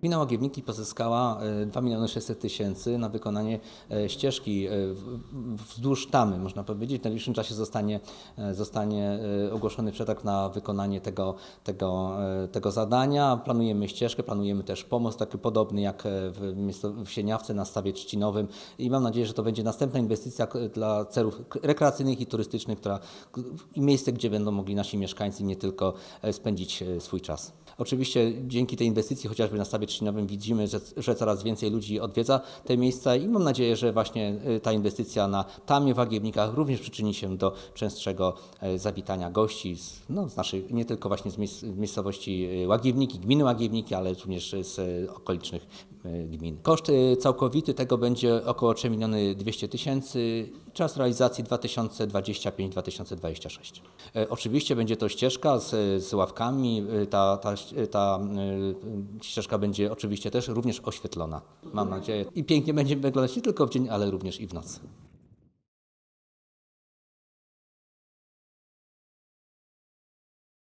Gmina Łagiewniki pozyskała e, 2 miliony 600 tysięcy na wykonanie e, ścieżki e, wzdłuż tamy, można powiedzieć. W najbliższym czasie zostanie, e, zostanie e, ogłoszony przetarg na wykonanie tego, tego, e, tego zadania. Planujemy ścieżkę, planujemy też pomost taki podobny jak e, w, w Sieniawce na stawie trzcinowym i mam nadzieję, że to będzie następna inwestycja dla celów rekreacyjnych i turystycznych, która i miejsce, gdzie będą mogli nasi mieszkańcy nie tylko e, spędzić e, swój czas. Oczywiście dzięki tej inwestycji, chociażby na stawie trzcinowym, widzimy, że, że coraz więcej ludzi odwiedza te miejsca i mam nadzieję, że właśnie e, ta inwestycja na Tamie w Łagiewnikach również przyczyni się do częstszego e, zawitania gości z, no, z naszych, nie tylko właśnie z miejsc, miejscowości e, Łagiewniki, gminy Łagiewniki, ale również z e, okolicznych gmin. Koszt e, całkowity tego będzie około 3 miliony 200 tysięcy, czas realizacji 2025-2026. E, Oczywiście będzie to ścieżka z, z ławkami, e, ta, ta, ta e, ścieżka będzie oczywiście też również oświetlona, mam nadzieję. I pięknie będzie wyglądać nie tylko w dzień, ale również i w nocy.